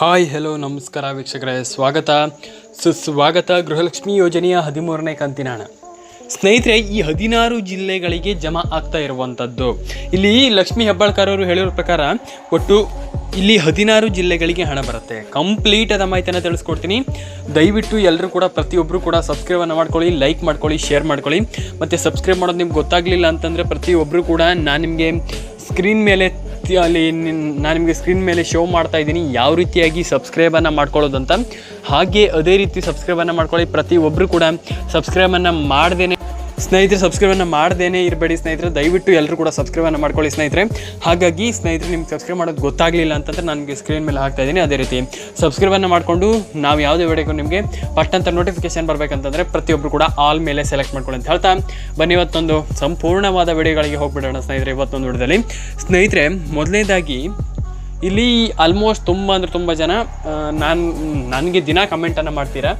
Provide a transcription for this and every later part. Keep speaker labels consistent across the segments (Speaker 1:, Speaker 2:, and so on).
Speaker 1: Hi hello ನಮಸ್ಕಾರ ವೀಕ್ಷಕರೇ, ಸ್ವಾಗತ. ಸುಸ್ವಾಗತ ಗೃಹಲಕ್ಷ್ಮಿ ಯೋಜನೆಯ ಹದಿಮೂರನೇ ಕಂತಿನ ಹಣ ಸ್ನೇಹಿತರೆ, ಈ ಹದಿನಾರು ಜಿಲ್ಲೆಗಳಿಗೆ ಜಮಾ ಆಗ್ತಾ ಇರುವಂಥದ್ದು. ಇಲ್ಲಿ ಲಕ್ಷ್ಮೀ ಹೆಬ್ಬಾಳ್ಕರ್ ಅವರು ಹೇಳಿರೋ ಪ್ರಕಾರ, ಒಟ್ಟು ಇಲ್ಲಿ ಹದಿನಾರು ಜಿಲ್ಲೆಗಳಿಗೆ ಹಣ ಬರುತ್ತೆ. ಕಂಪ್ಲೀಟ್ ಆದ ಮಾಹಿತಿಯನ್ನು ತಿಳಿಸ್ಕೊಡ್ತೀನಿ. ದಯವಿಟ್ಟು ಎಲ್ಲರೂ ಕೂಡ ಪ್ರತಿಯೊಬ್ಬರು ಕೂಡ ಸಬ್ಸ್ಕ್ರೈಬನ್ನು ಮಾಡ್ಕೊಳ್ಳಿ ಲೈಕ್ ಮಾಡ್ಕೊಳ್ಳಿ ಶೇರ್ ಮಾಡ್ಕೊಳ್ಳಿ. ಮತ್ತು ಸಬ್ಸ್ಕ್ರೈಬ್ ಮಾಡೋದು ನಿಮ್ಗೆ ಗೊತ್ತಾಗಲಿಲ್ಲ ಅಂತಂದರೆ ಪ್ರತಿಯೊಬ್ಬರು ಕೂಡ ನಾನು ನಿಮಗೆ ಸ್ಕ್ರೀನ್ ಮೇಲೆ ತಿ- ಅಲ್ಲಿ ನಾನು ನಿಮಗೆ ಸ್ಕ್ರೀನ್ ಮೇಲೆ ಶೋ ಮಾಡ್ತಾ ಇದ್ದೀನಿ. ಯಾವ ರೀತಿಯಾಗಿ ಸಬ್ಸ್ಕ್ರೈಬನ್ನು ಮಾಡ್ಕೊಳ್ಳೋದಂತ, ಹಾಗೆ ಅದೇ ರೀತಿ ಸಬ್ಸ್ಕ್ರೈಬನ್ನು ಮಾಡ್ಕೊಳ್ಳಿ. ಪ್ರತಿಯೊಬ್ಬರು ಕೂಡ ಸಬ್ಸ್ಕ್ರೈಬನ್ನು ಮಾಡ್ದೇನೆ ಸ್ನೇಹಿತರೆ ಸಬ್ಸ್ಕ್ರೈಬನ್ನು ಮಾಡ್ದೇನೆ ಇರಬೇಡಿ ಸ್ನೇಹಿತರೆ. ದಯವಿಟ್ಟು ಎಲ್ಲರೂ ಕೂಡ ಸಬ್ಸ್ಕ್ರೈಬನ್ನು ಮಾಡ್ಕೊಳ್ಳಿ ಸ್ನೇಹಿತರೆ. ಹಾಗಾಗಿ ಸ್ನೇಹಿತರೆ, ನಿಮ್ಗೆ ಸಬ್ಸ್ಕ್ರೈಬ್ ಮಾಡೋದು ಗೊತ್ತಾಗಲಿಲ್ಲ ಅಂತಂದ್ರೆ ನನಗೆ ಸ್ಕ್ರೀನ್ ಮೇಲೆ ಹಾಕ್ತಾ ಇದ್ದೀನಿ ಅದೇ ರೀತಿ. ಸಬ್ಸ್ಕ್ರೈಬನ್ನು ಮಾಡಿಕೊಂಡು ನಾವು ಯಾವುದೇ ವಿಡಿಯೋಗೂ ನಿಮಗೆ ಪಟ್ಟಂತ ನೋಟಿಫಿಕೇಶನ್ ಬರಬೇಕಂತಂದರೆ ಪ್ರತಿಯೊಬ್ಬರು ಕೂಡ ಆಲ್ ಮೇಲೆ ಸೆಲೆಕ್ಟ್ ಮಾಡ್ಕೊಳ್ಳಿ ಅಂತ ಹೇಳ್ತಾ. ಬನ್ನಿ ಇವತ್ತೊಂದು ಸಂಪೂರ್ಣವಾದ ವಿಡಿಯೋಗಳಿಗೆ ಹೋಗ್ಬಿಡೋಣ ಸ್ನೇಹಿತರೆ ಇವತ್ತೊಂದು ವಿಡಿಯೋದಲ್ಲಿ ಸ್ನೇಹಿತರೆ ಮೊದಲನೇದಾಗಿ ಇಲ್ಲಿ ಆಲ್ಮೋಸ್ಟ್ ತುಂಬ ಅಂದರೆ ತುಂಬ ಜನ ನಾನು ನನಗೆ ದಿನ ಕಮೆಂಟನ್ನು ಮಾಡ್ತೀರಾ?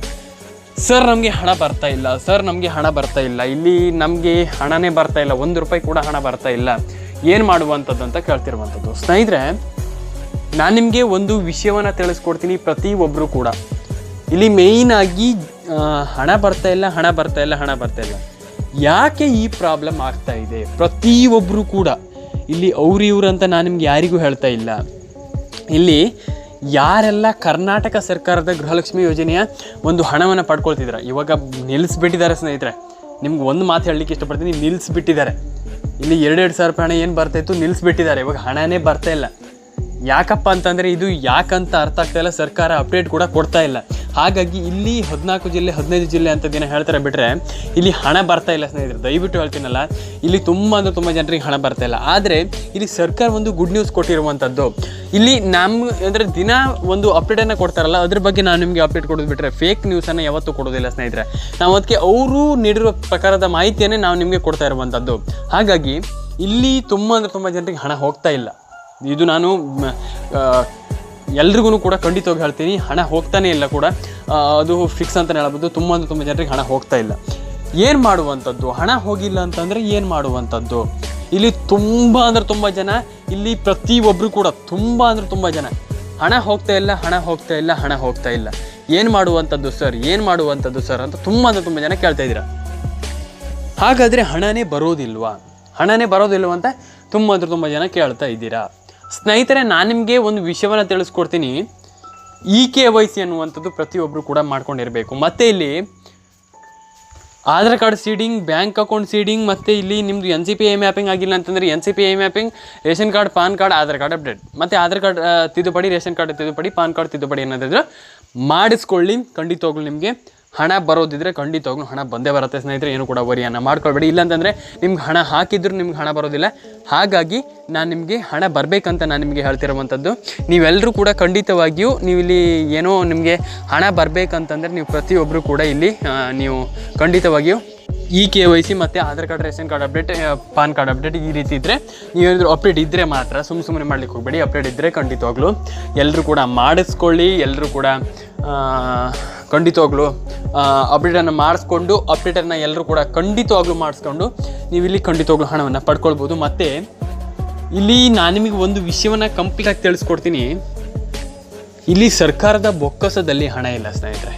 Speaker 1: ಸರ್ ನಮಗೆ ಹಣ ಬರ್ತಾ ಇಲ್ಲ. ಸರ್ ನಮಗೆ ಹಣ ಬರ್ತಾ ಇಲ್ಲ. ಇಲ್ಲಿ ನಮಗೆ ಹಣನೇ ಬರ್ತಾ ಇಲ್ಲ. ಒಂದು ರೂಪಾಯಿ ಕೂಡ ಹಣ ಬರ್ತಾ ಇಲ್ಲ. ಏನು ಮಾಡುವಂಥದ್ದು ಅಂತ ಕೇಳ್ತಿರುವಂಥದ್ದು. ಸ್ನೇಹಿತರೆ, ನಾನು ನಿಮಗೆ ಒಂದು ವಿಷಯವನ್ನು ತಿಳಿಸ್ಕೊಡ್ತೀನಿ ಪ್ರತಿಯೊಬ್ಬರು ಕೂಡ. ಇಲ್ಲಿ ಮೇಯ್ನಾಗಿ ಹಣ ಬರ್ತಾ ಇಲ್ಲ, ಹಣ ಬರ್ತಾ ಇಲ್ಲ, ಹಣ ಬರ್ತಾ ಇಲ್ಲ. ಯಾಕೆ ಈ ಪ್ರಾಬ್ಲಮ್ ಆಗ್ತಾ ಇದೆ? ಪ್ರತಿಯೊಬ್ಬರು ಕೂಡ. ಇಲ್ಲಿ ಅವ್ರು ಅಂತ ನಾನು ನಿಮ್ಗೆ ಯಾರಿಗೂ ಹೇಳ್ತಾ ಇಲ್ಲ. ಇಲ್ಲಿ ಯಾರೆಲ್ಲ ಕರ್ನಾಟಕ ಸರ್ಕಾರದ ಗೃಹಲಕ್ಷ್ಮಿ ಯೋಜನೆಯ ಒಂದು ಹಣವನ್ನು ಪಡ್ಕೊಳ್ತಿದ್ದಾರೆ ಇವಾಗ ನಿಲ್ಲಿಸ್ಬಿಟ್ಟಿದ್ದಾರೆ ಸ್ನೇಹಿತರೆ. ನಿಮ್ಗೆ ಒಂದು ಮಾತು ಹೇಳಲಿಕ್ಕೆ ಇಷ್ಟಪಡ್ತೀನಿ, ನಿಲ್ಲಿಸ್ಬಿಟ್ಟಿದ್ದಾರೆ. ಇಲ್ಲಿ ಎರಡೆರಡು ಸಾವಿರ ರೂಪಾಯಿ ಹಣ ಏನು ಬರ್ತಾಯಿತ್ತು ನಿಲ್ಲಿಸ್ಬಿಟ್ಟಿದ್ದಾರೆ. ಇವಾಗ ಹಣನೇ ಬರ್ತಾ ಇಲ್ಲ. ಯಾಕಪ್ಪ ಅಂತಂದರೆ ಇದು ಯಾಕಂತ ಅರ್ಥ ಆಗ್ತಾ ಇಲ್ಲ, ಸರ್ಕಾರ ಅಪ್ಡೇಟ್ ಕೂಡ ಕೊಡ್ತಾ ಇಲ್ಲ. ಹಾಗಾಗಿ ಇಲ್ಲಿ ಹದಿನಾಲ್ಕು ಜಿಲ್ಲೆ, ಹದಿನೈದು ಜಿಲ್ಲೆ ಅಂತ ದಿನ ಹೇಳ್ತಾರೆ ಬಿಟ್ಟರೆ ಇಲ್ಲಿ ಹಣ ಬರ್ತಾ ಇಲ್ಲ ಸ್ನೇಹಿತರೆ. ದಯವಿಟ್ಟು ಹೇಳ್ತೀನಲ್ಲ, ಇಲ್ಲಿ ತುಂಬ ಅಂದರೆ ತುಂಬ ಜನರಿಗೆ ಹಣ ಬರ್ತಾ ಇಲ್ಲ. ಆದರೆ ಇಲ್ಲಿ ಸರ್ಕಾರ ಒಂದು ಗುಡ್ ನ್ಯೂಸ್ ಕೊಟ್ಟಿರುವಂಥದ್ದು ಇಲ್ಲಿ ನಮ್ಮ ಅಂದರೆ ದಿನ ಒಂದು ಅಪ್ಡೇಟನ್ನು ಕೊಡ್ತಾರಲ್ಲ, ಅದ್ರ ಬಗ್ಗೆ ನಾನು ನಿಮಗೆ ಅಪ್ಡೇಟ್ ಕೊಡೋದು ಬಿಟ್ಟರೆ ಫೇಕ್ ನ್ಯೂಸನ್ನು ಯಾವತ್ತೂ ಕೊಡೋದಿಲ್ಲ ಸ್ನೇಹಿತರೆ. ನಾವು ಅದಕ್ಕೆ ಅವರು ನೀಡಿರೋ ಪ್ರಕಾರದ ಮಾಹಿತಿಯನ್ನೇ ನಾವು ನಿಮಗೆ ಕೊಡ್ತಾ ಇರುವಂಥದ್ದು ಹಾಗಾಗಿ ಇಲ್ಲಿ ತುಂಬ ಅಂದರೆ ತುಂಬ ಜನರಿಗೆ ಹಣ ಹೋಗ್ತಾ ಇಲ್ಲ. ಇದು ನಾನು ಎಲ್ರಿಗೂ ಕೂಡ ಖಂಡಿತವಾಗಿ ಹೇಳ್ತೀನಿ, ಹಣ ಹೋಗ್ತಾನೆ ಇಲ್ಲ ಕೂಡ. ಅದು ಫಿಕ್ಸ್ ಅಂತಲೇ ಹೇಳ್ಬೋದು. ತುಂಬ ಅಂದರೆ ತುಂಬ ಜನರಿಗೆ ಹಣ ಹೋಗ್ತಾ ಇಲ್ಲ. ಏನು ಮಾಡುವಂಥದ್ದು? ಹಣ ಹೋಗಿಲ್ಲ ಅಂತಂದರೆ ಏನು ಮಾಡುವಂಥದ್ದು? ಇಲ್ಲಿ ತುಂಬ ಅಂದರೆ ತುಂಬ ಜನ, ಇಲ್ಲಿ ಪ್ರತಿಯೊಬ್ಬರು ಕೂಡ ತುಂಬ ಅಂದರೆ ತುಂಬ ಜನ. ಹಣ ಹೋಗ್ತಾ ಇಲ್ಲ, ಹಣ ಹೋಗ್ತಾ ಇಲ್ಲ, ಹಣ ಹೋಗ್ತಾ ಇಲ್ಲ. ಏನು ಮಾಡುವಂಥದ್ದು ಸರ್? ಏನು ಮಾಡುವಂಥದ್ದು ಸರ್ ಅಂತ ತುಂಬ ಅಂದರೆ ತುಂಬ ಜನ ಕೇಳ್ತಾ ಇದ್ದೀರಾ. ಹಾಗಾದರೆ ಹಣನೇ ಬರೋದಿಲ್ವಾ? ಹಣನೇ ಬರೋದಿಲ್ವ ಅಂತ ತುಂಬ ಅಂದರೆ ತುಂಬ ಜನ ಕೇಳ್ತಾ ಇದ್ದೀರಾ. ಸ್ನೇಹಿತರೆ, ನಾನು ನಿಮಗೆ ಒಂದು ವಿಷಯವನ್ನು ತಿಳಿಸ್ಕೊಡ್ತೀನಿ. ಇ ಕೆ ವೈ ಸಿ ಅನ್ನುವಂಥದ್ದು ಪ್ರತಿಯೊಬ್ಬರು ಕೂಡ ಮಾಡ್ಕೊಂಡಿರಬೇಕು. ಮತ್ತು ಇಲ್ಲಿ Aadhaar card seeding, bank account seeding, ಮತ್ತು ಇಲ್ಲಿ ನಿಮ್ಮದು N C P I mapping ಆಗಿಲ್ಲ ಅಂತಂದರೆ N C P I mapping, ration card, PAN card, Aadhaar card update. ಮತ್ತು ಆಧಾರ್ ಕಾರ್ಡ್ ತಿದ್ದುಪಡಿ, ರೇಷನ್ ಕಾರ್ಡ್ ತಿದ್ದುಪಡಿ, ಪಾನ್ ಕಾರ್ಡ್ ತಿದ್ದುಪಡಿ ಅನ್ನೋದಿದ್ರೆ ಮಾಡಿಸ್ಕೊಳ್ಳಿ. ಖಂಡಿತವಾಗ್ಲು ನಿಮಗೆ ಹಣ ಬರೋದಿದ್ರೆ ಖಂಡಿತವಾಗ್ಲೂ ಹಣ ಬಂದೇ ಬರುತ್ತೆ ಸ್ನೇಹಿತರೆ, ಏನು ಕೂಡ ವರಿಯನ್ನು ಮಾಡ್ಕೊಳ್ಬೇಡಿ. ಇಲ್ಲಾಂತಂದರೆ ನಿಮ್ಗೆ ಹಣ ಹಾಕಿದ್ರು ನಿಮ್ಗೆ ಹಣ ಬರೋದಿಲ್ಲ. ಹಾಗಾಗಿ ನಾನು ನಿಮಗೆ ಹಣ ಬರಬೇಕಂತ ನಾನು ನಿಮಗೆ ಹೇಳ್ತಿರುವಂಥದ್ದು. ನೀವೆಲ್ಲರೂ ಕೂಡ ಖಂಡಿತವಾಗಿಯೂ ನೀವು ಇಲ್ಲಿ ಏನೋ ನಿಮಗೆ ಹಣ ಬರಬೇಕಂತಂದರೆ ನೀವು ಪ್ರತಿಯೊಬ್ಬರು ಕೂಡ ಇಲ್ಲಿ ನೀವು ಖಂಡಿತವಾಗಿಯೂ ಇ ಕೆ ವೈ ಸಿ ಮತ್ತು Aadhaar card, ration card update PAN card update ಈ ರೀತಿ ಇದ್ದರೆ ನೀವೇನಾದರೂ ಅಪ್ಡೇಟ್ ಇದ್ದರೆ ಮಾತ್ರ ಸುಮ್ಮ ಸುಮ್ಮನೆ ಮಾಡ್ಲಿಕ್ಕೆ ಹೋಗಬೇಡಿ, ಅಪ್ಡೇಟ್ ಇದ್ದರೆ ಖಂಡಿತವಾಗ್ಲೂ ಎಲ್ಲರೂ ಕೂಡ ಮಾಡಿಸ್ಕೊಳ್ಳಿ ಎಲ್ಲರೂ ಕೂಡ ಖಂಡಿತವಾಗ್ಲೂ ಅಪ್ಡೇಟನ್ನು ಮಾಡಿಸ್ಕೊಂಡು ಅಪ್ಡೇಟನ್ನು ಎಲ್ಲರೂ ಕೂಡ ಖಂಡಿತವಾಗ್ಲೂ ಮಾಡಿಸ್ಕೊಂಡು, ನೀವು ಇಲ್ಲಿ ಖಂಡಿತವಾಗ್ಲೂ ಹಣವನ್ನು ಪಡ್ಕೊಳ್ಬೋದು. ಮತ್ತು, ಇಲ್ಲಿ ನಾನು ನಿಮಗೆ ಒಂದು ವಿಷಯವನ್ನು ಕಂಪ್ಲೀಟಾಗಿ ತಿಳಿಸ್ಕೊಡ್ತೀನಿ. ಇಲ್ಲಿ ಸರ್ಕಾರದ ಬೊಕ್ಕಸದಲ್ಲಿ ಹಣ ಇಲ್ಲ, ಸ್ನೇಹಿತರೆ.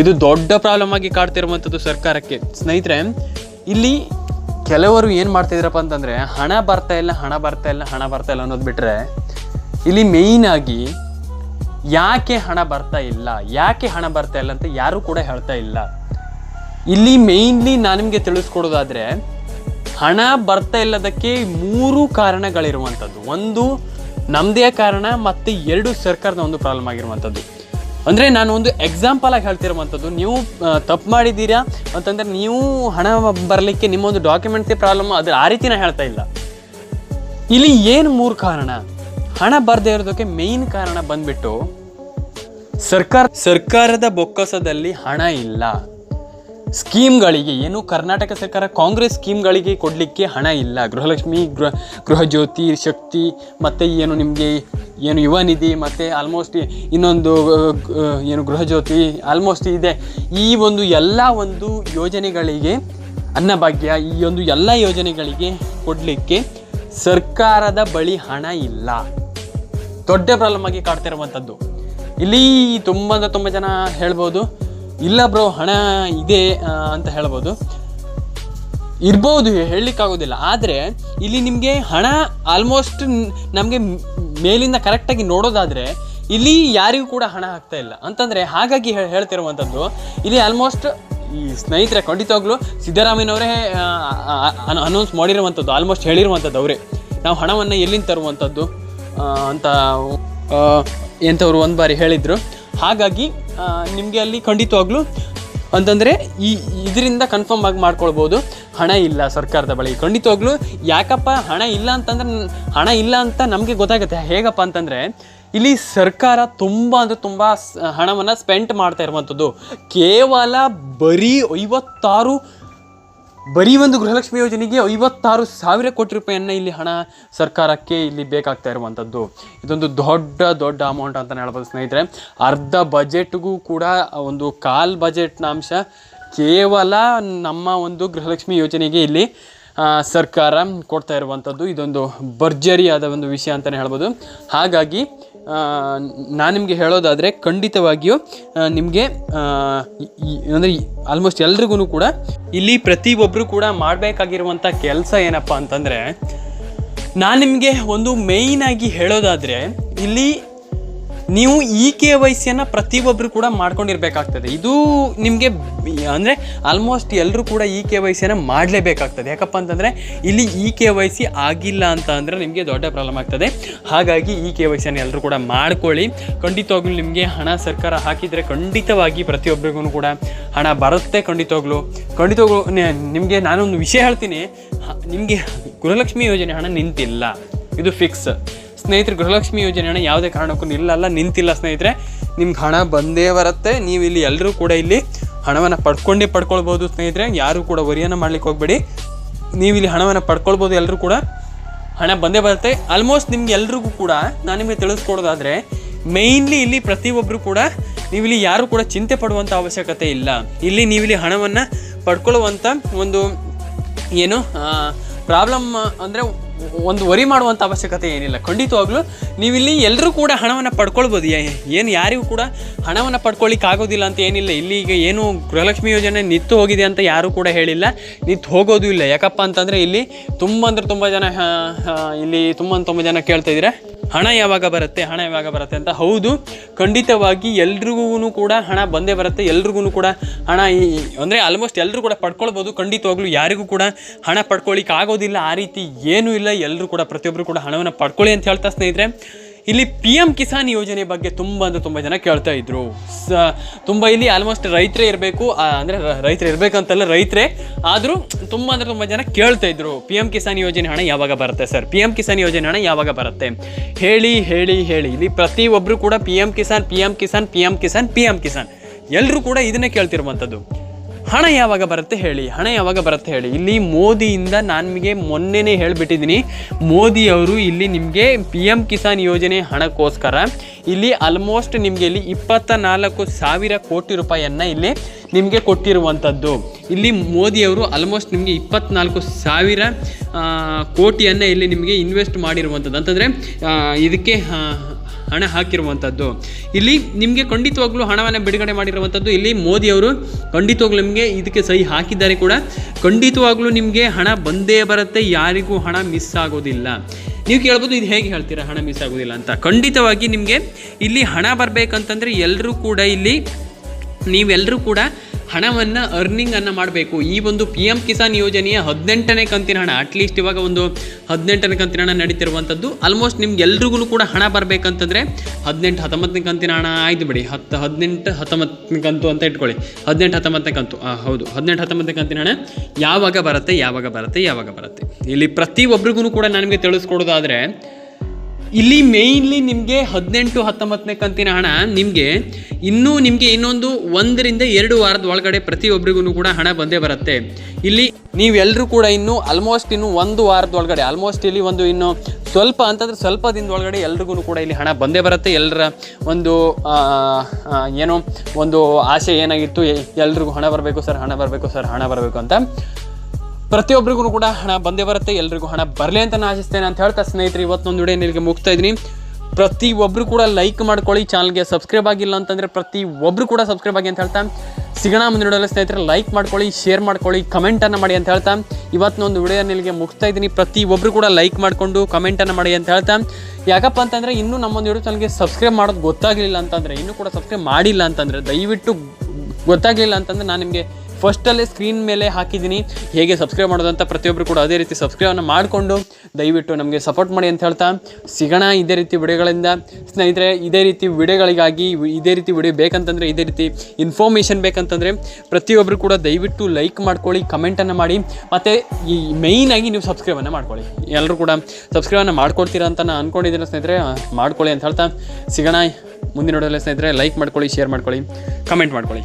Speaker 1: ಇದು ದೊಡ್ಡ ಪ್ರಾಬ್ಲಮ್ ಆಗಿ ಕಾಡ್ತಿರುವಂಥದ್ದು ಸರ್ಕಾರಕ್ಕೆ. ಸ್ನೇಹಿತರೆ, ಇಲ್ಲಿ ಕೆಲವರು ಏನು ಮಾಡ್ತಿದ್ರಪ್ಪ ಅಂತಂದರೆ, ಹಣ ಬರ್ತಾ ಇಲ್ಲ, ಹಣ ಬರ್ತಾ ಇಲ್ಲ, ಹಣ ಬರ್ತಾ ಇಲ್ಲ ಅನ್ನೋದು ಬಿಟ್ಟರೆ ಇಲ್ಲಿ ಮೇಯ್ನಾಗಿ ಯಾಕೆ ಹಣ ಬರ್ತಾ ಇಲ್ಲ, ಯಾಕೆ ಹಣ ಬರ್ತಾ ಇಲ್ಲ ಅಂತ ಯಾರೂ ಕೂಡ ಹೇಳ್ತಾ ಇಲ್ಲ. ಇಲ್ಲಿ ಮೇಯ್ನ್ಲಿ ನಾನು ನಿಮಗೆ ತಿಳಿಸ್ಕೊಡೋದಾದರೆ, ಹಣ ಬರ್ತಾ ಇಲ್ಲದಕ್ಕೆ ಮೂರು ಕಾರಣಗಳಿರುವಂಥದ್ದು. ಒಂದು ನಮ್ಮದೇ ಕಾರಣ ಮತ್ತು ಎರಡು ಸರ್ಕಾರದ ಒಂದು ಪ್ರಾಬ್ಲಮ್ ಆಗಿರುವಂಥದ್ದು. ಅಂದರೆ ನಾನು ಒಂದು ಎಕ್ಸಾಂಪಲ್ ಆಗಿ ಹೇಳ್ತಿರುವಂಥದ್ದು. ನೀವು ತಪ್ಪು ಮಾಡಿದ್ದೀರಾ ಅಂತಂದರೆ ನೀವು ಹಣ ಬರಲಿಕ್ಕೆ ನಿಮ್ಮೊಂದು ಡಾಕ್ಯುಮೆಂಟ್ಸೇ ಪ್ರಾಬ್ಲಮ್ ಅದು ಆ ರೀತಿನ ಹೇಳ್ತಾ ಇಲ್ಲ. ಇಲ್ಲಿ ಏನು ಮೂರು ಕಾರಣ? ಹಣ ಬರದೇ ಇರೋದಕ್ಕೆ ಮೇಯ್ನ್ ಕಾರಣ ಬಂದ್ಬಿಟ್ಟು ಸರ್ಕಾರ, ಸರ್ಕಾರದ ಬೊಕ್ಕಸದಲ್ಲಿ ಹಣ ಇಲ್ಲ. ಸ್ಕೀಮ್ಗಳಿಗೆ ಏನು ಕರ್ನಾಟಕ ಸರ್ಕಾರ ಕಾಂಗ್ರೆಸ್ ಸ್ಕೀಮ್ಗಳಿಗೆ ಕೊಡಲಿಕ್ಕೆ ಹಣ ಇಲ್ಲ. ಗೃಹಲಕ್ಷ್ಮಿ, ಗೃಹ, ಗೃಹಜ್ಯೋತಿ, ಶಕ್ತಿ, ಮತ್ತು ಏನು ನಿಮಗೆ ಏನು ಯುವ ನಿಧಿ, ಮತ್ತು ಆಲ್ಮೋಸ್ಟ್ ಇನ್ನೊಂದು ಏನು ಗೃಹಜ್ಯೋತಿ ಆಲ್ಮೋಸ್ಟ್ ಇದೆ. ಈ ಒಂದು ಎಲ್ಲ ಒಂದು ಯೋಜನೆಗಳಿಗೆ ಅನ್ನಭಾಗ್ಯ, ಈ ಒಂದು ಎಲ್ಲ ಯೋಜನೆಗಳಿಗೆ ಕೊಡಲಿಕ್ಕೆ ಸರ್ಕಾರದ ಬಳಿ ಹಣ ಇಲ್ಲ. ದೊಡ್ಡ ಪ್ರಾಬ್ಲಮ್ ಆಗಿ ಕಾಡ್ತಿರುವಂಥದ್ದು. ಇಲ್ಲಿ ತುಂಬ ಅಂದರೆ ತುಂಬ ಜನ ಹೇಳ್ಬೋದು, ಇಲ್ಲ ಬ್ರೋ ಹಣ ಇದೆ ಅಂತ ಹೇಳ್ಬೋದು. ಇರ್ಬೋದು, ಹೇಳಲಿಕ್ಕಾಗೋದಿಲ್ಲ. ಆದರೆ, ಇಲ್ಲಿ ನಿಮಗೆ ಹಣ ಆಲ್ಮೋಸ್ಟ್ ನಮಗೆ ಮೇಲಿಂದ ಕರೆಕ್ಟಾಗಿ ನೋಡೋದಾದರೆ, ಇಲ್ಲಿ ಯಾರಿಗೂ ಕೂಡ ಹಣ ಆಗ್ತಾ ಇಲ್ಲ. ಅಂತಂದರೆ, ಹಾಗಾಗಿ ಹೇಳ್ತಿರುವಂಥದ್ದು, ಇಲ್ಲಿ ಆಲ್ಮೋಸ್ಟ್ ಈ ಸ್ನೇಹಿತರೆ, ಖಂಡಿತವಾಗ್ಲೂ ಸಿದ್ದರಾಮಯ್ಯನವರೇ ಅನೌನ್ಸ್ ಮಾಡಿರುವಂಥದ್ದು ಆಲ್ಮೋಸ್ಟ್ ಹೇಳಿರುವಂಥದ್ದು ಅವರೇ. ನಾವು ಹಣವನ್ನು ಎಲ್ಲಿಂದ ತರುವಂಥದ್ದು? ಅಂತ ಎಂಥವ್ರು ಒಂದು ಬಾರಿ ಹೇಳಿದರು. ಹಾಗಾಗಿ ನಿಮಗೆ ಅಲ್ಲಿ ಖಂಡಿತವಾಗ್ಲೂ ಅಂತಂದರೆ ಈ ಇದರಿಂದ ಕನ್ಫರ್ಮ್ ಆಗಿ ಮಾಡ್ಕೊಳ್ಬೋದು. ಹಣ ಇಲ್ಲ ಸರ್ಕಾರದ ಬಳಿ. ಖಂಡಿತವಾಗ್ಲೂ ಯಾಕಪ್ಪ ಹಣ ಇಲ್ಲ ಅಂತಂದ್ರೆ ಹಣ ಇಲ್ಲ ಅಂತ ನಮಗೆ ಗೊತ್ತಾಗುತ್ತೆ. ಹೇಗಪ್ಪ ಅಂತಂದರೆ, ಇಲ್ಲಿ ಸರ್ಕಾರ ತುಂಬ ಅಂದರೆ ತುಂಬ ಹಣವನ್ನು ಸ್ಪೆಂಟ್ ಮಾಡ್ತಾ ಇರುವಂಥದ್ದು ಕೇವಲ ಬರೀ ಐವತ್ತಾರು ಬರೀ ಒಂದು ಗೃಹಲಕ್ಷ್ಮಿ ಯೋಜನೆಗೆ ಐವತ್ತಾರು ಸಾವಿರ ಕೋಟಿ ರೂಪಾಯಿಯನ್ನು ಇಲ್ಲಿ ಹಣ ಸರ್ಕಾರಕ್ಕೆ ಇಲ್ಲಿ ಬೇಕಾಗ್ತಾ ಇರುವಂಥದ್ದು. ಇದೊಂದು ದೊಡ್ಡ ದೊಡ್ಡ ಅಮೌಂಟ್ ಅಂತಲೇ ಹೇಳ್ಬೋದು ಸ್ನೇಹಿತರೆ. ಅರ್ಧ ಬಜೆಟ್ಗೂ ಕೂಡ ಒಂದು ಕಾಲ್ ಬಜೆಟ್ನ ಅಂಶ ಕೇವಲ ನಮ್ಮ ಒಂದು ಗೃಹಲಕ್ಷ್ಮಿ ಯೋಜನೆಗೆ ಇಲ್ಲಿ ಸರ್ಕಾರ ಕೊಡ್ತಾ ಇರುವಂಥದ್ದು. ಇದೊಂದು ಭರ್ಜರಿಯಾದ ಒಂದು ವಿಷಯ ಅಂತಲೇ ಹೇಳ್ಬೋದು. ಹಾಗಾಗಿ ನಾನು ನಿಮಗೆ ಹೇಳೋದಾದರೆ ಖಂಡಿತವಾಗಿಯೂ ನಿಮಗೆ ಅಂದರೆ ಆಲ್ಮೋಸ್ಟ್ ಎಲ್ರಿಗೂ ಕೂಡ ಇಲ್ಲಿ ಪ್ರತಿಯೊಬ್ಬರು ಕೂಡ ಮಾಡಬೇಕಾಗಿರುವಂಥ ಕೆಲಸ ಏನಪ್ಪ ಅಂತಂದರೆ ನಾನು ನಿಮಗೆ ಒಂದು ಮೇಯ್ನಾಗಿ ಹೇಳೋದಾದರೆ ಇಲ್ಲಿ ನೀವು ಇ ಕೆ ವೈ ಸಿಯನ್ನು ಪ್ರತಿಯೊಬ್ಬರು ಕೂಡ ಮಾಡ್ಕೊಂಡಿರ್ಬೇಕಾಗ್ತದೆ. ಇದು ನಿಮಗೆ ಅಂದರೆ ಆಲ್ಮೋಸ್ಟ್ ಎಲ್ಲರೂ ಕೂಡ ಇ ಕೆ ವೈ ಸಿಯನ್ನು ಮಾಡಲೇಬೇಕಾಗ್ತದೆ. ಯಾಕಪ್ಪ ಅಂತಂದರೆ ಇಲ್ಲಿ ಇ ಕೆ ವೈ ಸಿ ಆಗಿಲ್ಲ ಅಂತ ಅಂದರೆ ನಿಮಗೆ ದೊಡ್ಡ ಪ್ರಾಬ್ಲಮ್ ಆಗ್ತದೆ. ಹಾಗಾಗಿ ಇ ಕೆ ವೈ ಸಿಯನ್ನು ಎಲ್ಲರೂ ಕೂಡ ಮಾಡ್ಕೊಳ್ಳಿ. ಖಂಡಿತವಾಗ್ಲೂ ನಿಮಗೆ ಹಣ ಸರ್ಕಾರ ಹಾಕಿದರೆ ಖಂಡಿತವಾಗಿ ಪ್ರತಿಯೊಬ್ಬರಿಗೂ ಕೂಡ ಹಣ ಬರುತ್ತೆ ಖಂಡಿತವಾಗ್ಲೂ. ಖಂಡಿತವಾಗ್ಲೂ ನಿಮಗೆ ನಾನೊಂದು ವಿಷಯ ಹೇಳ್ತೀನಿ. ನಿಮಗೆ ಗೃಹಲಕ್ಷ್ಮಿ ಯೋಜನೆ ಹಣ ನಿಂತಿಲ್ಲ. ಇದು ಫಿಕ್ಸ್ ಸ್ನೇಹಿತರೆ ಗೃಹಲಕ್ಷ್ಮಿ ಯೋಜನೆ ಹಣ ಯಾವುದೇ ಕಾರಣಕ್ಕೂ ನಿಲ್ಲಲ್ಲ, ನಿಂತಿಲ್ಲ ಸ್ನೇಹಿತರೆ. ನಿಮ್ಗೆ ಹಣ ಬಂದೇ ಬರುತ್ತೆ, ನೀವು ಇಲ್ಲಿ ಎಲ್ಲರೂ ಕೂಡ ಇಲ್ಲಿ ಹಣವನ್ನು ಪಡ್ಕೊಂಡೇ ಪಡ್ಕೊಳ್ಬೋದು ಸ್ನೇಹಿತರೆ. ಯಾರೂ ಕೂಡ ವರಿಯನ್ನು ಮಾಡ್ಲಿಕ್ಕೆ ಹೋಗಬೇಡಿ. ನೀವು ಇಲ್ಲಿ ಹಣವನ್ನು ಪಡ್ಕೊಳ್ಬೋದು ಎಲ್ಲರೂ ಕೂಡ. ಹಣ ಬಂದೇ ಬರುತ್ತೆ. ಆಲ್ಮೋಸ್ಟ್ ನಿಮ್ಗೆ ಎಲ್ರಿಗೂ ಕೂಡ, ನಾನು ನಿಮಗೆ ತಿಳಿಸ್ಕೊಡೋದಾದರೆ ಮೇಯ್ನ್ಲಿ ಇಲ್ಲಿ ಪ್ರತಿಯೊಬ್ಬರು ಕೂಡ ನೀವು ಇಲ್ಲಿ ಯಾರು ಕೂಡ ಚಿಂತೆ ಪಡುವಂಥ ಅವಶ್ಯಕತೆ ಇಲ್ಲ. ಇಲ್ಲಿ ನೀವು ಇಲ್ಲಿ ಹಣವನ್ನು ಪಡ್ಕೊಳ್ಳುವಂಥ ಒಂದು, ಏನು ಪ್ರಾಬ್ಲಮ್ ಅಂದರೆ ಒಂದು ವರಿ ಮಾಡುವಂಥ ಅವಶ್ಯಕತೆ ಏನಿಲ್ಲ. ಖಂಡಿತವಾಗ್ಲೂ ನೀವಿಲ್ಲಿ ಎಲ್ಲರೂ ಕೂಡ ಹಣವನ್ನು ಪಡ್ಕೊಳ್ಬೋದು ಏನು ಯಾರಿಗೂ ಕೂಡ ಹಣವನ್ನು ಪಡ್ಕೊಳ್ಳಿಕ್ಕೆ ಆಗೋದಿಲ್ಲ ಅಂತ ಏನಿಲ್ಲ. ಇಲ್ಲಿ ಈಗ ಏನು ಗೃಹಲಕ್ಷ್ಮಿ ಯೋಜನೆ ನಿಂತು ಹೋಗಿದೆ ಅಂತ ಯಾರೂ ಕೂಡ ಹೇಳಿಲ್ಲ. ನಿಂತು ಹೋಗೋದು ಇಲ್ಲ. ಯಾಕಪ್ಪ ಅಂತಂದರೆ ಇಲ್ಲಿ ತುಂಬ ಅಂದ್ರೆ ತುಂಬ ಜನ ಇಲ್ಲಿ ತುಂಬ ತುಂಬ ಜನ ಕೇಳ್ತಾ ಇದ್ದೀರಾ? ಹಣ ಯಾವಾಗ ಬರುತ್ತೆ, ಹಣ ಯಾವಾಗ ಬರುತ್ತೆ ಅಂತ? ಹೌದು, ಖಂಡಿತವಾಗಿ ಎಲ್ರಿಗೂ ಕೂಡ ಹಣ ಬಂದೇ ಬರುತ್ತೆ ಎಲ್ರಿಗೂ ಕೂಡ ಹಣ ಈ, ಅಂದರೆ ಆಲ್ಮೋಸ್ಟ್ ಎಲ್ಲರೂ ಕೂಡ ಪಡ್ಕೊಳ್ಬೋದು, ಖಂಡಿತವಾಗ್ಲೂ ಯಾರಿಗೂ ಕೂಡ ಹಣ ಪಡ್ಕೊಳ್ಳಿಕ್ಕೆ ಆಗೋದಿಲ್ಲ ಆ ರೀತಿ ಏನೂ ಇಲ್ಲ ಎಲ್ಲರೂ ಕೂಡ ಪ್ರತಿಯೊಬ್ಬರು ಕೂಡ ಹಣವನ್ನು ಪಡ್ಕೊಳ್ಳಿ ಅಂತ ಹೇಳ್ತಾ ಸ್ನೇಹಿತರೆ. ಇಲ್ಲಿ ಪಿ ಎಂ ಕಿಸಾನ್ ಯೋಜನೆ ಬಗ್ಗೆ ತುಂಬ ಅಂದರೆ ತುಂಬ ಜನ ಕೇಳ್ತಾ ಇದ್ರು. ಸ, ತುಂಬ ಇಲ್ಲಿ ಆಲ್ಮೋಸ್ಟ್ ರೈತರೇ ಇರಬೇಕು ಅಂದರೆ ರೈತರು ಇರಬೇಕಂತಲ್ಲ ರೈತರೇ, ಆದರೂ ತುಂಬ ಅಂದರೆ ತುಂಬ ಜನ ಕೇಳ್ತಾ ಇದ್ರು. ಪಿ ಎಂ ಕಿಸಾನ್ ಯೋಜನೆ ಹಣ ಯಾವಾಗ ಬರುತ್ತೆ ಸರ್? ಪಿ ಎಂ ಕಿಸಾನ್ ಯೋಜನೆ ಹಣ ಯಾವಾಗ ಬರುತ್ತೆ? ಹೇಳಿ ಹೇಳಿ ಹೇಳಿ. ಇಲ್ಲಿ ಪ್ರತಿಯೊಬ್ಬರು ಕೂಡ P M Kisan P M Kisan P M Kisan P M Kisan. ಎಲ್ಲರೂ ಕೂಡ ಇದನ್ನೇ ಕೇಳ್ತಿರುವಂಥದ್ದು ಹಣ ಯಾವಾಗ ಬರುತ್ತೆ ಹೇಳಿ, ಹಣ ಯಾವಾಗ ಬರುತ್ತೆ ಹೇಳಿ. ಇಲ್ಲಿ ಮೋದಿಯಿಂದ ನಾನು ನಿಮಗೆ ಮೊನ್ನೆನೇ ಹೇಳಿಬಿಟ್ಟಿದ್ದೀನಿ. ಮೋದಿಯವರು ಇಲ್ಲಿ ನಿಮಗೆ ಪಿ ಎಂ ಕಿಸಾನ್ ಯೋಜನೆ ಹಣಕ್ಕೋಸ್ಕರ ಇಲ್ಲಿ ಆಲ್ಮೋಸ್ಟ್ ನಿಮಗೆ ಇಲ್ಲಿ ಇಪ್ಪತ್ತ ನಾಲ್ಕು ಸಾವಿರ ಕೋಟಿ ರೂಪಾಯಿಯನ್ನು ಇಲ್ಲಿ ನಿಮಗೆ ಕೊಟ್ಟಿರುವಂಥದ್ದು. ಇಲ್ಲಿ ಮೋದಿಯವರು ಆಲ್ಮೋಸ್ಟ್ ನಿಮಗೆ ಇಪ್ಪತ್ನಾಲ್ಕು ಸಾವಿರ ಕೋಟಿಯನ್ನು ಇಲ್ಲಿ ನಿಮಗೆ ಇನ್ವೆಸ್ಟ್ ಮಾಡಿರುವಂಥದ್ದು. ಅಂತಂದರೆ ಇದಕ್ಕೆ ಹಣ ಹಾಕಿರುವಂಥದ್ದು ಇಲ್ಲಿ ನಿಮಗೆ ಖಂಡಿತವಾಗ್ಲೂ ಹಣವನ್ನು ಬಿಡುಗಡೆ ಮಾಡಿರುವಂಥದ್ದು ಇಲ್ಲಿ ಮೋದಿಯವರು ಖಂಡಿತವಾಗ್ಲೂ ನಿಮಗೆ ಇದಕ್ಕೆ ಸಹಿ ಹಾಕಿದ್ದಾರೆ ಕೂಡ. ಖಂಡಿತವಾಗ್ಲೂ ನಿಮಗೆ ಹಣ ಬಂದೇ ಬರುತ್ತೆ, ಯಾರಿಗೂ ಹಣ ಮಿಸ್ ಆಗೋದಿಲ್ಲ. ನೀವು ಕೇಳ್ಬೋದು ಇದು ಹೇಗೆ ಹೇಳ್ತೀರಾ, ಹಣ ಮಿಸ್ ಆಗೋದಿಲ್ಲ ಅಂತ. ಖಂಡಿತವಾಗಿ ನಿಮಗೆ ಇಲ್ಲಿ ಹಣ ಬರಬೇಕಂತಂದರೆ ಎಲ್ಲರೂ ಕೂಡ ಇಲ್ಲಿ ನೀವೆಲ್ಲರೂ ಕೂಡ ಹಣವನ್ನು ಅರ್ನಿಂಗನ್ನು ಮಾಡಬೇಕು. ಈ ಒಂದು ಪಿ ಎಂ ಕಿಸಾನ್ ಯೋಜನೆಯ ಹದಿನೆಂಟನೇ ಕಂತಿನ ಹಣ ಅಟ್ಲೀಸ್ಟ್ ಇವಾಗ ಒಂದು ಹದಿನೆಂಟನೇ ಕಂತಿನ ಹಣ ನಡೀತಿರುವಂಥದ್ದು ಆಲ್ಮೋಸ್ಟ್ ನಿಮ್ಗೆ ಎಲ್ರಿಗೂ ಕೂಡ ಹಣ ಬರಬೇಕಂತಂದರೆ ಹದಿನೆಂಟು, ಹತ್ತೊಂಬತ್ತನೇ ಕಂತಿನ ಹಣ ಆಯ್ತು ಬಿಡಿ. ಹತ್ತು, ಹದಿನೆಂಟು, ಹತ್ತೊಂಬತ್ತನೇ ಕಂತು ಅಂತ ಇಟ್ಕೊಳ್ಳಿ. ಹದಿನೆಂಟು, ಹತ್ತೊಂಬತ್ತನೇ ಕಂತು. ಹೌದು. ಹದಿನೆಂಟು, ಹತ್ತೊಂಬತ್ತನೇ ಕಂತಿನ ಹಣ ಯಾವಾಗ ಬರುತ್ತೆ ಯಾವಾಗ ಬರುತ್ತೆ ಯಾವಾಗ ಬರುತ್ತೆ. ಇಲ್ಲಿ ಪ್ರತಿಯೊಬ್ಬರಿಗೂ ಕೂಡ ನನಗೆ ತಿಳಿಸ್ಕೊಡೋದಾದರೆ ಇಲ್ಲಿ ಮೇಯ್ನ್ಲಿ ನಿಮಗೆ ಹದಿನೆಂಟು, ಹತ್ತೊಂಬತ್ತನೇ ಕಂತಿನ ಹಣ ನಿಮಗೆ ಇನ್ನೂ ನಿಮಗೆ ಇನ್ನೊಂದು ಒಂದರಿಂದ ಎರಡು ವಾರದ ಒಳಗಡೆ ಪ್ರತಿಯೊಬ್ಬರಿಗೂ ಕೂಡ ಹಣ ಬಂದೇ ಬರುತ್ತೆ. ಇಲ್ಲಿ ನೀವೆಲ್ಲರೂ ಕೂಡ ಇನ್ನು ಆಲ್ಮೋಸ್ಟ್ ಇನ್ನು ಒಂದು ವಾರದ ಒಳಗಡೆ ಆಲ್ಮೋಸ್ಟ್ ಇಲ್ಲಿ ಒಂದು ಇನ್ನು ಸ್ವಲ್ಪ ಅಂತಂದ್ರೆ ಸ್ವಲ್ಪ ದಿನದ ಒಳಗಡೆ ಎಲ್ರಿಗೂ ಕೂಡ ಇಲ್ಲಿ ಹಣ ಬಂದೇ ಬರುತ್ತೆ. ಎಲ್ಲರ ಒಂದು ಏನೋ ಒಂದು ಆಸೆ ಏನಾಗಿತ್ತು? ಎಲ್ರಿಗೂ ಹಣ ಬರಬೇಕು ಸರ್, ಹಣ ಬರಬೇಕು ಸರ್, ಹಣ ಬರಬೇಕು ಅಂತ. ಪ್ರತಿಯೊಬ್ಬರಿಗೂ ಕೂಡ ಹಣ ಬಂದೇ ಬರುತ್ತೆ, ಎಲ್ರಿಗೂ ಹಣ ಬರಲಿ ಅಂತ ನಾನು ಆಶಿಸ್ತೇನೆ ಅಂತ ಹೇಳ್ತಾ ಸ್ನೇಹಿತರೆ, ಇವತ್ತೊಂದು ವಿಡಿಯೋ ನಿಮಗೆ ಮುಗ್ತಾ ಇದ್ದೀನಿ. ಪ್ರತಿ ಒಬ್ಬರು ಕೂಡ ಲೈಕ್ ಮಾಡ್ಕೊಳ್ಳಿ ಚಾನಲ್ಗೆ ಸಬ್ಸ್ಕ್ರೈಬ್ ಆಗಿಲ್ಲ ಅಂತಂದರೆ ಪ್ರತಿ ಒಬ್ಬರು ಕೂಡ ಸಬ್ಸ್ಕ್ರೈಬ್ ಆಗಿ ಅಂತ ಹೇಳ್ತಾ. ಸಿಗೋಣ ಮುಂದಿನ ವಿಡಿಯೋದಲ್ಲಿ ಸ್ನೇಹಿತರೆ ಲೈಕ್ ಮಾಡ್ಕೊಳ್ಳಿ ಶೇರ್ ಮಾಡ್ಕೊಳ್ಳಿ ಕಮೆಂಟನ್ನು ಮಾಡಿ ಅಂತ ಹೇಳ್ತಾ. ಇವತ್ತಿನೊಂದು ವಿಡಿಯೋ ನಿಮಗೆ ಮುಗ್ತಾ ಇದ್ದೀನಿ. ಪ್ರತಿ ಒಬ್ಬರು ಕೂಡ ಲೈಕ್ ಮಾಡಿಕೊಂಡು ಕಮೆಂಟನ್ನು ಮಾಡಿ ಅಂತ ಹೇಳ್ತಾ. ಯಾಕಪ್ಪ ಅಂತಂದರೆ ಇನ್ನೂ ನಮ್ಮೊಂದು ಯೂಟ್ಯೂಬ್ ಚಾನಲ್ಗೆ ಸಬ್ಸ್ಕ್ರೈಬ್ ಮಾಡೋದು ಗೊತ್ತಾಗಲಿಲ್ಲ ಅಂತಂದರೆ, ಇನ್ನೂ ಕೂಡ ಸಬ್ಸ್ಕ್ರೈಬ್ ಮಾಡಿಲ್ಲ ಅಂತಂದರೆ, ದಯವಿಟ್ಟು ಗೊತ್ತಾಗಲಿಲ್ಲ ಅಂತಂದರೆ ನಾನು ನಿಮಗೆ ಫಸ್ಟಲ್ಲೇ ಸ್ಕ್ರೀನ್ ಮೇಲೆ ಹಾಕಿದ್ದೀನಿ. ಹೇಗೆ ಸಬ್ಸ್ಕ್ರೈಬ್ ಮಾಡೋದಂತ ಪ್ರತಿಯೊಬ್ಬರು ಕೂಡ ಅದೇ ರೀತಿ ಸಬ್ಸ್ಕ್ರೈಬನ್ನು ಮಾಡಿಕೊಂಡು ದಯವಿಟ್ಟು ನಮಗೆ ಸಪೋರ್ಟ್ ಮಾಡಿ ಅಂತ ಹೇಳ್ತಾ, ಸಿಗೋಣ ಇದೇ ರೀತಿ ವಿಡಿಯೋಗಳಿಂದ. ಸ್ನೇಹಿತರೆ, ಇದೇ ರೀತಿ ವಿಡಿಯೋಗಳಿಗಾಗಿ ಇದೇ ರೀತಿ ವಿಡಿಯೋ ಬೇಕಂತಂದರೆ, ಇದೇ ರೀತಿ ಇನ್ಫಾರ್ಮೇಷನ್ ಬೇಕಂತಂದರೆ ಪ್ರತಿಯೊಬ್ಬರು ಕೂಡ ದಯವಿಟ್ಟು ಲೈಕ್ ಮಾಡ್ಕೊಳ್ಳಿ ಕಮೆಂಟನ್ನು ಮಾಡಿ. ಮತ್ತು ಈ ಮೇಯ್ನಾಗಿ ನೀವು ಸಬ್ಸ್ಕ್ರೈಬನ್ನು ಮಾಡ್ಕೊಳ್ಳಿ. ಎಲ್ಲರೂ ಕೂಡ ಸಬ್ಸ್ಕ್ರೈಬನ್ನು ಮಾಡ್ಕೊಡ್ತೀರಾ ಅಂತ ನಾನು ಅಂದ್ಕೊಂಡಿದ್ದೀನಿ ಸ್ನೇಹಿತರೆ. ಮಾಡ್ಕೊಳ್ಳಿ ಅಂತ ಹೇಳ್ತಾ, ಸಿಗೋಣ ಮುಂದಿನ ವಿಡಿಯೋದಲ್ಲಿ ಸ್ನೇಹಿತರೆ ಲೈಕ್ ಮಾಡ್ಕೊಳ್ಳಿ ಶೇರ್ ಮಾಡ್ಕೊಳ್ಳಿ ಕಮೆಂಟ್ ಮಾಡ್ಕೊಳ್ಳಿ.